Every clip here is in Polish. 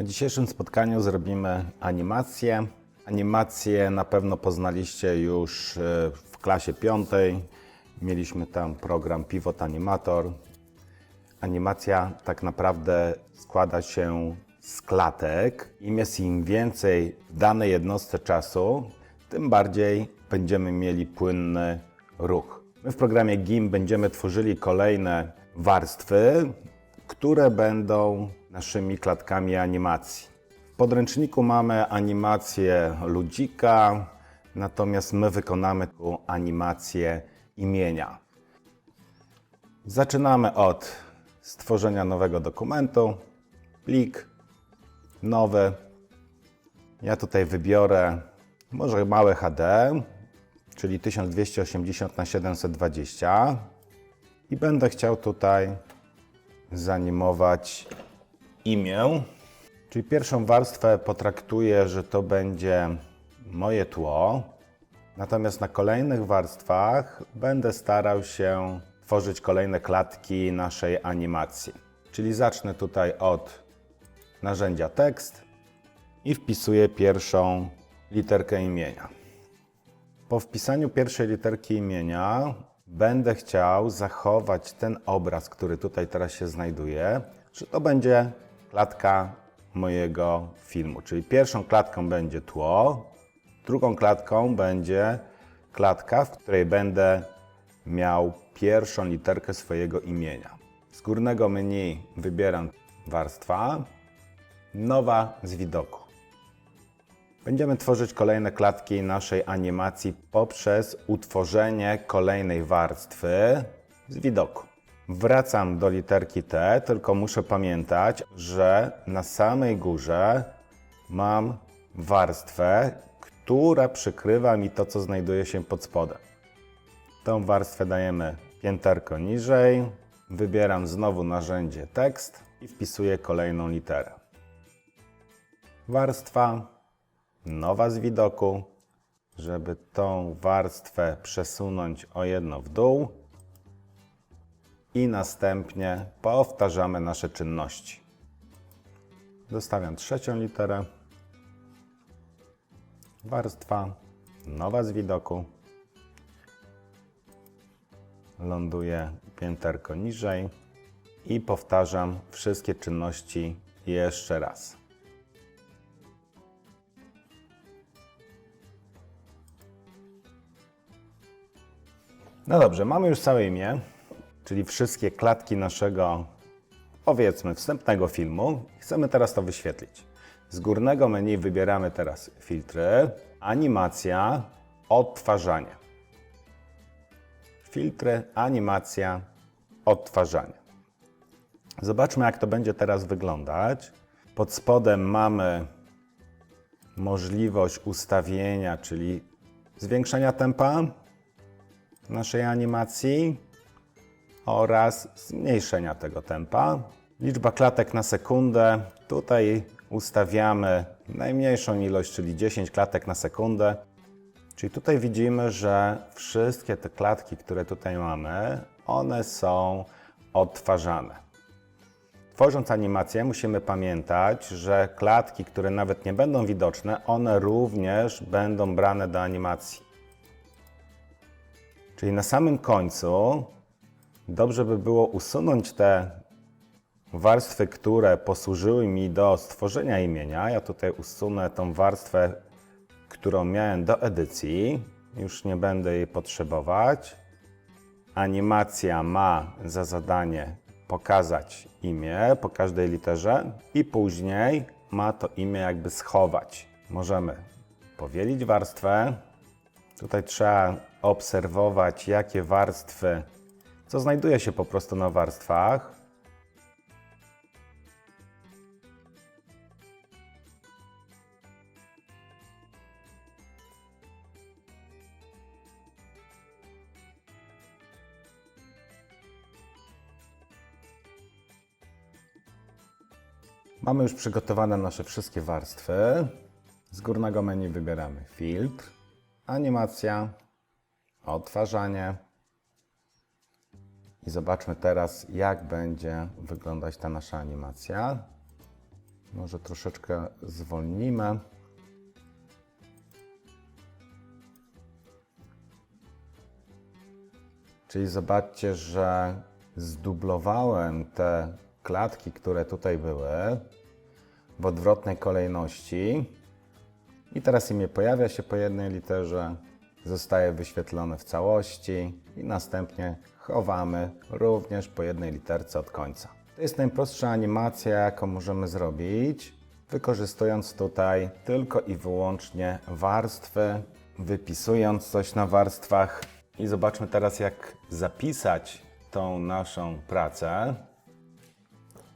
Na dzisiejszym spotkaniu zrobimy animację. Animację na pewno poznaliście już e, w klasie piątej. Mieliśmy tam program Pivot Animator. Animacja tak naprawdę składa się z klatek. Im jest im więcej w danej jednostce czasu, tym bardziej będziemy mieli płynny ruch. My w programie GIM będziemy tworzyli kolejne warstwy, które będą naszymi klatkami animacji. W podręczniku mamy animację ludzika, natomiast my wykonamy tu animację imienia. Zaczynamy od stworzenia nowego dokumentu, plik, nowy. Ja tutaj wybiorę może małe HD, czyli 1280 na 720 i będę chciał tutaj zanimować imię. Czyli pierwszą warstwę potraktuję, że to będzie moje tło. Natomiast na kolejnych warstwach będę starał się tworzyć kolejne klatki naszej animacji. Czyli zacznę tutaj od narzędzia tekst i wpisuję pierwszą literkę imienia. Po wpisaniu pierwszej literki imienia będę chciał zachować ten obraz, który tutaj teraz się znajduje, że to będzie klatka mojego filmu. Czyli pierwszą klatką będzie tło, drugą klatką będzie klatka, w której będę miał pierwszą literkę swojego imienia. Z górnego menu wybieram warstwa, nowa z widoku. Będziemy tworzyć kolejne klatki naszej animacji poprzez utworzenie kolejnej warstwy z widoku. Wracam do literki T, tylko muszę pamiętać, że na samej górze mam warstwę, która przykrywa mi to, co znajduje się pod spodem. Tą warstwę dajemy pięterko niżej, wybieram znowu narzędzie tekst i wpisuję kolejną literę. Warstwa, nowa z widoku, żeby tą warstwę przesunąć o jedno w dół i następnie powtarzamy nasze czynności. Zostawiam trzecią literę, warstwa, nowa z widoku, ląduję pięterko niżej i powtarzam wszystkie czynności jeszcze raz. No dobrze, mamy już całe imię, czyli wszystkie klatki naszego, powiedzmy, wstępnego filmu. Chcemy teraz to wyświetlić. Z górnego menu wybieramy teraz filtry, animacja, odtwarzanie. Filtry, animacja, odtwarzanie. Zobaczmy, jak to będzie teraz wyglądać. Pod spodem mamy możliwość ustawienia, czyli zwiększenia tempa naszej animacji oraz zmniejszenia tego tempa. Liczba klatek na sekundę. Tutaj ustawiamy najmniejszą ilość, czyli 10 klatek na sekundę. Czyli tutaj widzimy, że wszystkie te klatki, które tutaj mamy, one są odtwarzane. Tworząc animację, musimy pamiętać, że klatki, które nawet nie będą widoczne, one również będą brane do animacji. Czyli na samym końcu dobrze by było usunąć te warstwy, które posłużyły mi do stworzenia imienia. Ja tutaj usunę tą warstwę, którą miałem do edycji. Już nie będę jej potrzebować. Animacja ma za zadanie pokazać imię po każdej literze i później ma to imię jakby schować. Możemy powielić warstwę. Tutaj trzeba obserwować, jakie warstwy, co znajduje się po prostu na warstwach. Mamy już przygotowane nasze wszystkie warstwy. Z górnego menu wybieramy filtr, animacja, odtwarzanie. I zobaczmy teraz, jak będzie wyglądać ta nasza animacja. Może troszeczkę zwolnimy. Czyli zobaczcie, że zdublowałem te klatki, które tutaj były w odwrotnej kolejności. I teraz imię pojawia się po jednej literze, zostaje wyświetlone w całości i następnie chowamy również po jednej literce od końca. To jest najprostsza animacja, jaką możemy zrobić, wykorzystując tutaj tylko i wyłącznie warstwy, wypisując coś na warstwach. I zobaczmy teraz, jak zapisać tą naszą pracę.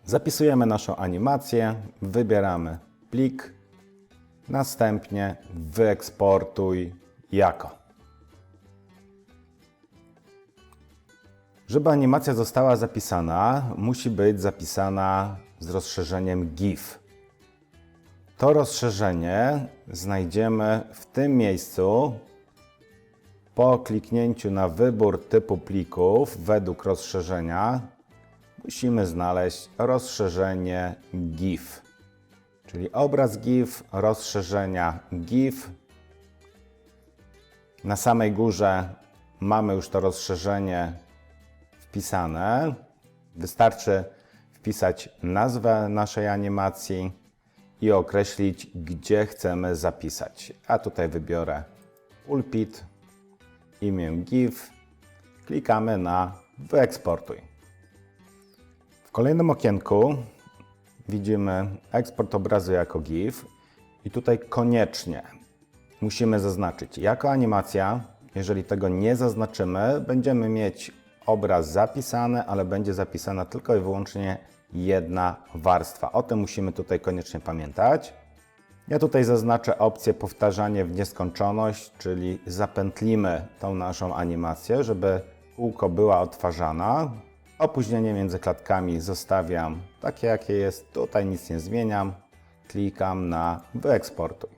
Zapisujemy naszą animację, wybieramy plik, następnie wyeksportuj jako. Żeby animacja została zapisana, musi być zapisana z rozszerzeniem GIF. To rozszerzenie znajdziemy w tym miejscu po kliknięciu na wybór typu plików według rozszerzenia musimy znaleźć rozszerzenie GIF, czyli obraz GIF, rozszerzenia GIF. Na samej górze mamy już to rozszerzenie wpisane. Wystarczy wpisać nazwę naszej animacji i określić, gdzie chcemy zapisać. A tutaj wybiorę pulpit, imię GIF. Klikamy na wyeksportuj. W kolejnym okienku widzimy eksport obrazu jako GIF i tutaj koniecznie musimy zaznaczyć jako animacja. Jeżeli tego nie zaznaczymy, będziemy mieć obraz zapisany, ale będzie zapisana tylko i wyłącznie jedna warstwa. O tym musimy tutaj koniecznie pamiętać. Ja tutaj zaznaczę opcję powtarzanie w nieskończoność, czyli zapętlimy tą naszą animację, żeby kółko była odtwarzana. Opóźnienie między klatkami zostawiam takie, jakie jest. Tutaj nic nie zmieniam. Klikam na wyeksportuj.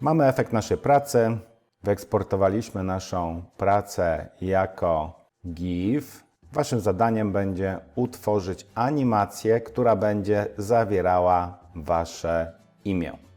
Mamy efekt naszej pracy. Wyeksportowaliśmy naszą pracę jako GIF. Waszym zadaniem będzie utworzyć animację, która będzie zawierała Wasze imię.